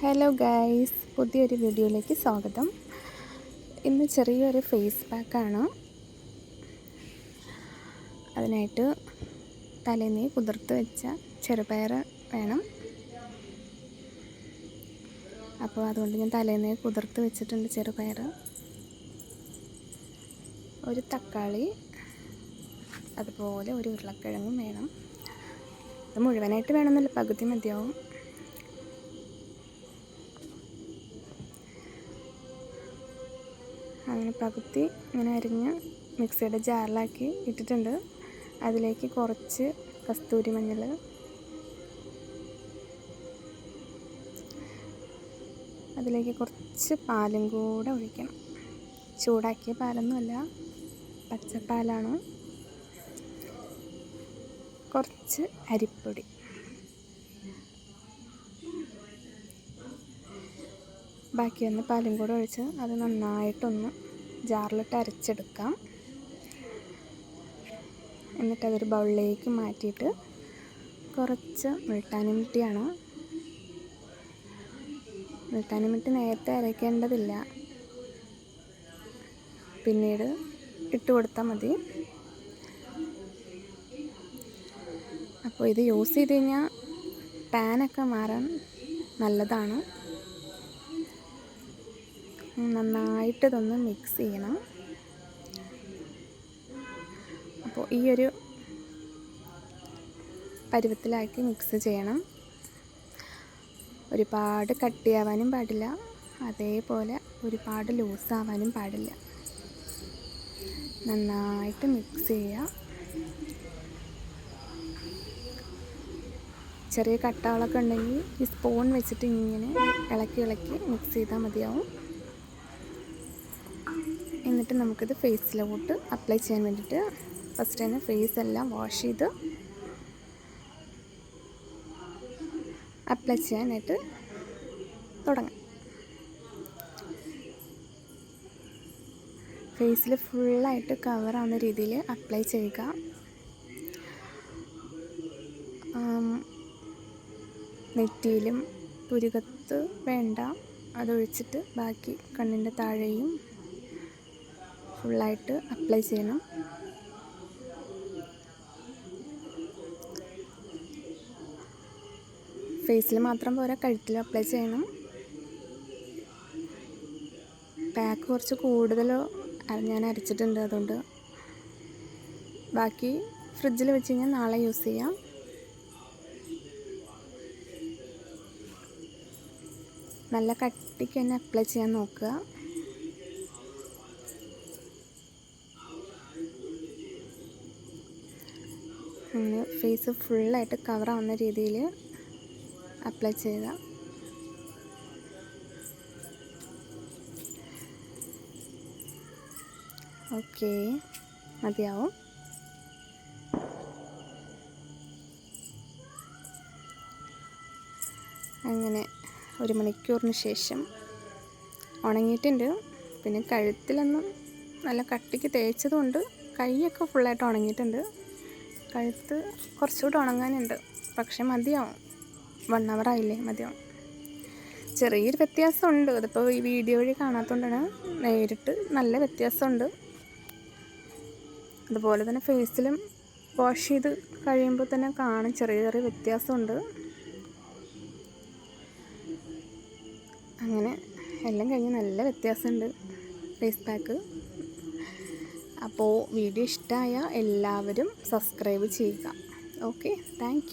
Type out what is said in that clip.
Hello guys പുതിയൊരു വീഡിയോയിലേക്ക് സ്വാഗതം. ഇന്ന് ചെറിയൊരു ഫേസ് പാക്കാണ് അതിനായിട്ട് തലേന്ന് കുതിർത്ത് വെച്ച ചെറുപയർ വേണം. അപ്പോൾ അതുകൊണ്ട് ഞാൻ തലേന്ന് കുതിർത്ത് വെച്ചിട്ടുണ്ട് ചെറുപയർ. ഒരു തക്കാളി അതുപോലെ ഒരു ഉരുളക്കിഴങ്ങും വേണം. അത് മുഴുവനായിട്ട് വേണമെന്നില്ല പകുതി മതിയാവും. അങ്ങനെ പകുതി ഇങ്ങനെ അരിഞ്ഞ് മിക്സിയുടെ ജാറിലാക്കി ഇട്ടിട്ടുണ്ട്. അതിലേക്ക് കുറച്ച് കസ്തൂരി മഞ്ഞൾ. അതിലേക്ക് കുറച്ച് പാലും കൂടെ ഒഴിക്കണം. ചൂടാക്കിയ പാലൊന്നുമല്ല പച്ചപ്പാലാണ്. കുറച്ച് അരിപ്പൊടി. ബാക്കി ഒന്ന് പാലും കൂടെ ഒഴിച്ച് അത് നന്നായിട്ടൊന്ന് ജാറിലിട്ട് അരച്ചെടുക്കാം. എന്നിട്ട് അതൊരു ബൗളിലേക്ക് മാറ്റിയിട്ട് കുറച്ച് മുൾട്ടാനിമിട്ടിയാണ് മുൾട്ടാനിമിട്ടി നേരത്തെ അരയ്ക്കേണ്ടതില്ല. പിന്നീട് ഇട്ട് കൊടുത്താൽ മതി. അപ്പോൾ ഇത് യൂസ് ചെയ്ത് കഴിഞ്ഞാൽ ടാനൊക്കെ മാറാൻ നല്ലതാണ്. നന്നായിട്ട് ഇതൊന്ന് മിക്സ് ചെയ്യണം. അപ്പോൾ ഈ ഒരു പരുവത്തിലാക്കി മിക്സ് ചെയ്യണം. ഒരുപാട് കട്ടിയാവാനും പാടില്ല. അതേപോലെ ഒരുപാട് ലൂസാവാനും പാടില്ല. നന്നായിട്ട് മിക്സ് ചെയ്യുക. ചെറിയ കട്ടകളൊക്കെ ഉണ്ടെങ്കിൽ ഈ സ്പൂൺ വെച്ചിട്ട് ഇങ്ങനെ ഇളക്കി ഇളക്കി മിക്സ് ചെയ്താൽ മതിയാവും. എന്നിട്ട് നമുക്കിത് ഫേസിലോട്ട് അപ്ലൈ ചെയ്യാൻ വേണ്ടിയിട്ട് ഫസ്റ്റ് തന്നെ ഫേസ് എല്ലാം വാഷ് ചെയ്ത് അപ്ലൈ ചെയ്യാനായിട്ട് തുടങ്ങാം. ഫേസിൽ ഫുള്ളായിട്ട് കവറാവുന്ന രീതിയിൽ അപ്ലൈ ചെയ്യുക. നെറ്റിയിലും പുരുകത്ത് വേണ്ട. അതൊഴിച്ചിട്ട് ബാക്കി കണ്ണിന്റെ താഴെയും ഫുള്ളായിട്ട് അപ്ലൈ ചെയ്യണം. ഫേസിൽ മാത്രം പോരെ കഴുത്തിലും അപ്ലൈ ചെയ്യണം. പാക്ക് കുറച്ച് കൂടുതൽ ഞാൻ അരച്ചിട്ടുണ്ട് അതുകൊണ്ട്. ബാക്കി ഫ്രിഡ്ജിൽ വെച്ച് കഴിഞ്ഞാൽ നാളെ യൂസ് ചെയ്യാം. നല്ല കട്ടിക്ക് തന്നെ അപ്ലൈ ചെയ്യാൻ നോക്കുക. അങ്ങനെ ഫേസ് ഫുള്ളായിട്ട് കവറാവുന്ന രീതിയിൽ അപ്ലൈ ചെയ്ത ഓക്കെ മതിയാവും? അങ്ങനെ ഒരു മണിക്കൂറിന് ശേഷം ഉണങ്ങിയിട്ടുണ്ട്. പിന്നെ കഴുത്തിലൊന്നും നല്ല കട്ടിക്ക് തേച്ചതുകൊണ്ട് കൈയൊക്കെ ഫുള്ളായിട്ട് ഉണങ്ങിയിട്ടുണ്ട്. കഴുത്ത് കുറച്ചുകൂടെ ഉണങ്ങാനുണ്ട്. പക്ഷെ മതിയാവും. വൺ അവർ ആയില്ലേ? മതിയാവും. ചെറിയൊരു വ്യത്യാസമുണ്ട്. അതിപ്പോൾ ഈ വീഡിയോ വഴി കാണാത്തതുകൊണ്ടാണ് നേരിട്ട് നല്ല വ്യത്യാസമുണ്ട്. അതുപോലെ തന്നെ ഫേസിലും വാഷ് ചെയ്ത് കഴിയുമ്പോൾ തന്നെ കാണും ചെറിയ ചെറിയ വ്യത്യാസമുണ്ട്. അങ്ങനെ എല്ലാം കഴിഞ്ഞ് നല്ല വ്യത്യാസമുണ്ട്. ഫേസ് പാക്ക് അപ്പോൾ വീഡിയോ ഇഷ്ടമായ എല്ലാവരും സബ്സ്ക്രൈബ് ചെയ്യുക. Okay thank